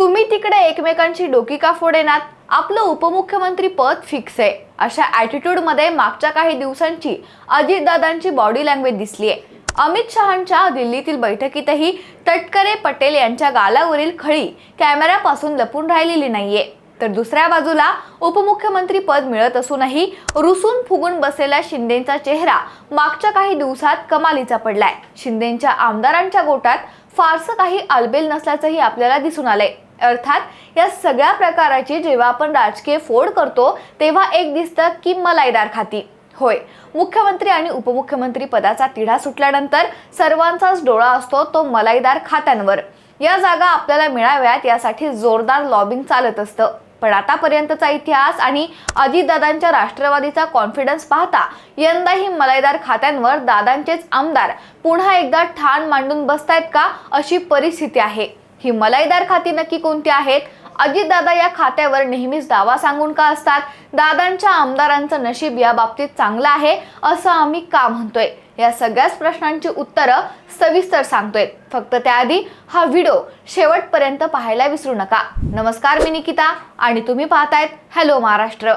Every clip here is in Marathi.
तुम्ही तिकडे एकमेकांची डोकी का फोडेनात? आपलं उपमुख्यमंत्री पद फिक्स आहे. अशा ॲटिट्यूडमध्ये मागच्या काही दिवसांची अजितदादांची बॉडी लँग्वेज दिसली आहे अमित शहांच्या दिल्लीतील बैठकीतही तटकरे पटेल यांच्या गालावरील खळी कॅमेऱ्यापासून लपून राहिलेली नाहीये. तर दुसऱ्या बाजूला उपमुख्यमंत्री पद मिळत असूनही रुसून फुगून बसलेला शिंदेचा चेहरा मागच्या काही दिवसात कमालीचा पडलाय. शिंदेच्या आमदारांच्या गोटात फारसं काही आलबेल नसल्याचंही आपल्याला दिसून आलंय. अर्थात या सगळ्या प्रकाराची जेव्हा आपण राजकीय फोड करतो तेव्हा एक दिसतं की मलाईदार खाती. होय मुख्यमंत्री आणि उपमुख्यमंत्री पदाचा तिढा सुटल्यानंतर सर्वांचाच डोळा असतो तो मलाईदार खात्यांवर. या जागा आपल्याला मिळाव्यात यासाठी जोरदार लॉबिंग चालत असतं. पण आतापर्यंतचा इतिहास आणि अजितदादांच्या राष्ट्रवादीचा कॉन्फिडन्स पाहता यंदाही मलाईदार खात्यांवर दादांचेच आमदार पुन्हा एकदा ठाण मांडून बसतायत का अशी परिस्थिती आहे. ही मलाईदार खाती नक्की कोणती आहेत? अजितदादा या खात्यावर नेहमीच दावा सांगून का असतात? दादांच्या आमदारांचं नशीब या बाबतीत चांगलं आहे असं आम्ही का म्हणतोय? या सगळ्याच प्रश्नांची उत्तरं सविस्तर सांगतोय. फक्त त्याआधी हा व्हिडिओ शेवटपर्यंत पाहायला विसरू नका. नमस्कार मी निकिता आणि तुम्ही पाहतायत हॅलो महाराष्ट्र.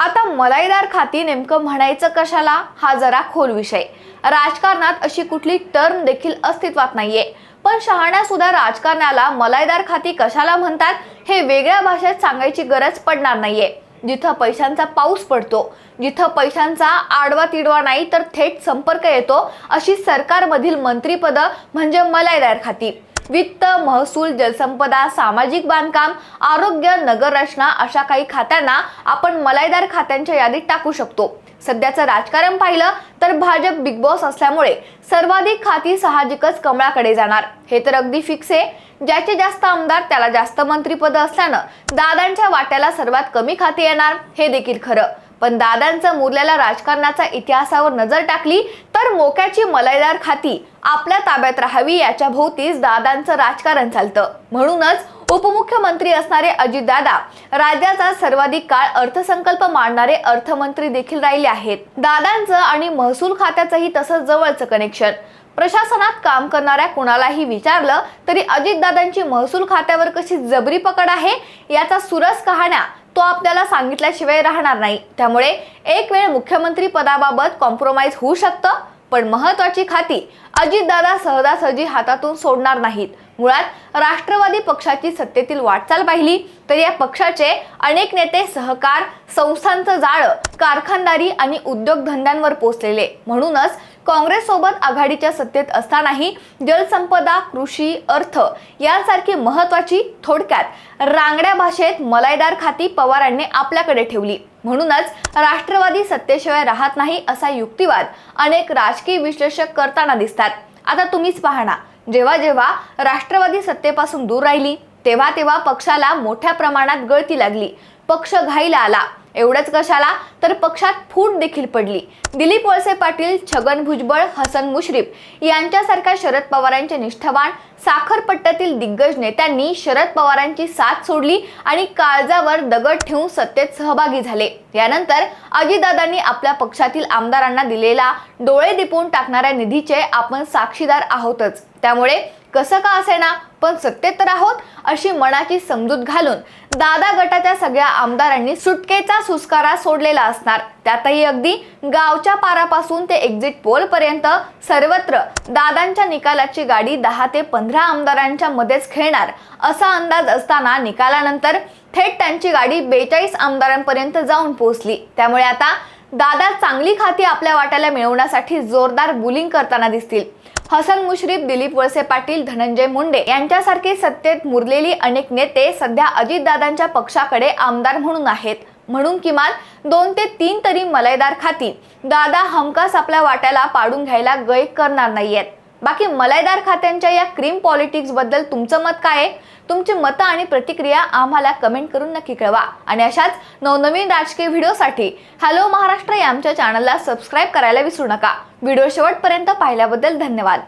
आता मलाईदार खाती नेमकं म्हणायचं कशाला? हा जरा खोल विषय. राजकारणात अशी कुठली टर्म देखील अस्तित्वात नाहीये. पण शहाण्या सुद्धा राजकारणाला मलाईदार खाती कशाला म्हणतात हे वेगळ्या भाषेत सांगायची गरज पडणार नाहीये. जिथं पैशांचा पाऊस पडतो जिथं पैशांचा आडवा तिडवा नाही तर थेट संपर्क येतो अशी सरकारमधील मंत्रीपद म्हणजे मलाईदार खाती. वित्त महसूल जलसंपदा सामाजिक बांधकाम आरोग्य नगररचना अशा काही खात्यांना आपण मलाईदार खात्यांच्या यादीत टाकू शकतो. सध्याचं राजकारण पाहिलं तर भाजप बिग बॉस असल्यामुळे सर्वाधिक खाती साहजिकच कमळाकडे जाणार. हे तर अगदी फिक्स आहे. ज्याचे जास्त आमदार त्याला जास्त मंत्रीपद असल्यानं दादांच्या वाट्याला सर्वात कमी खाती येणार. हे देखील खरं. पण दादांचं मुरलेल्या राजकारणाचा इतिहासावर नजर टाकली तर मोक्याची मलाईदार खाती आपल्या ताब्यात राहावी याच्या भोवतीच दादांचं राजकारण चालतं. म्हणूनच उपमुख्यमंत्री असणारे अजितदादा राज्याचा सर्वाधिक काळ अर्थसंकल्प मांडणारे अर्थमंत्री देखील राहिले आहेत. दादांचं आणि महसूल खात्याचंही तसंच जवळचं कनेक्शन प्रशासनात काम करणाऱ्या कुणालाही विचारलं तरी अजितदादांची महसूल खात्यावर कशी जबरी पकड आहे याचा सुरस कहाण्या तो आपल्याला सांगितल्याशिवाय राहणार नाही. त्यामुळे एक वेळ मुख्यमंत्री पदाबाबत कॉम्प्रोमाइज होऊ शकतं पण महत्वाची खाती अजितदादा सहजासहजी हातातून सोडणार नाहीत. मुळात राष्ट्रवादी पक्षाची सत्तेतील वाटचाल पाहिली तर या पक्षाचे अनेक नेते सहकार संस्थांचं जाळं कारखानदारी आणि उद्योगधंद्यांवर पोचलेले. म्हणूनच काँग्रेससोबत आघाडीच्या सत्तेत असतानाही जलसंपदा कृषी अर्थ यासारखी महत्वाची थोडक्यात रांगड्या भाषेत मलाईदार खाती पवारांनी आपल्याकडे ठेवली. म्हणूनच राष्ट्रवादी सत्तेशिवाय राहत नाही असा युक्तिवाद अनेक राजकीय विश्लेषक करताना दिसतात. आता तुम्हीच पाहणा जेव्हा जेव्हा राष्ट्रवादी सत्तेपासून दूर राहिली तेव्हा तेव्हा पक्षाला मोठ्या प्रमाणात गळती लागली. पक्ष घाईला आला. एवढंच कशाला? तर पक्षात फूट देखील पडली. दिलीप वळसे पाटील छगन भुजबळ हसन मुश्रीफ यांच्यासारख्या शरद पवारांचे निष्ठावान साखरपट्ट्यातील दिग्गज नेत्यांनी शरद पवारांची साथ सोडली आणि काळजावर दगड ठेवून सत्तेत सहभागी झाले. यानंतर अजितदादांनी आपल्या पक्षातील आमदारांना दिलेला डोळे दिपवून टाकणाऱ्या निधीचे आपण साक्षीदार आहोतच. त्यामुळे कसं का असेना पण सत्तेत तर आहोत अशी मनाची समजूत घालून दादा गटाच्या सगळ्या आमदारांनी सुटकेचा सुस्कारा सोडलेला असणार. त्यातही अगदी गावच्या पारापासून ते एक्झिट पोल पर्यंत सर्वत्र दादांच्या निकालाची गाडी दहा ते पंधरा आमदारांच्या मध्येच खेळणार. असा अंदाज असताना निकालानंतर थेट त्यांची गाडी बेचाळीस आमदारांपर्यंत जाऊन पोहोचली. त्यामुळे आता दादा चांगली खाती आपल्या वाट्याला मिळवण्यासाठी जोरदार बुलिंग करताना दिसतील. हसन मुश्रीफ दिलीप वळसे पाटील धनंजय मुंडे यांच्यासारखे सत्तेत मुरलेली अनेक नेते सध्या अजितदादांच्या पक्षाकडे आमदार म्हणून आहेत. म्हणून किमान दोन ते तीन तरी मलयदार खाती. दादा हमखास आपल्या वाट्याला पाडून घ्यायला गय करणार नाहीयेत. बाकी मलाईदार खात्यांच्या या क्रीम पॉलिटिक्सबद्दल तुमचं मत काय आहे? तुमची मतं आणि प्रतिक्रिया आम्हाला कमेंट करून नक्की कळवा. आणि अशाच नवनवीन राजकीय व्हिडिओसाठी हॅलो महाराष्ट्र या आमच्या चॅनलला सबस्क्राईब करायला विसरू नका. व्हिडिओ शेवटपर्यंत पाहिल्याबद्दल धन्यवाद.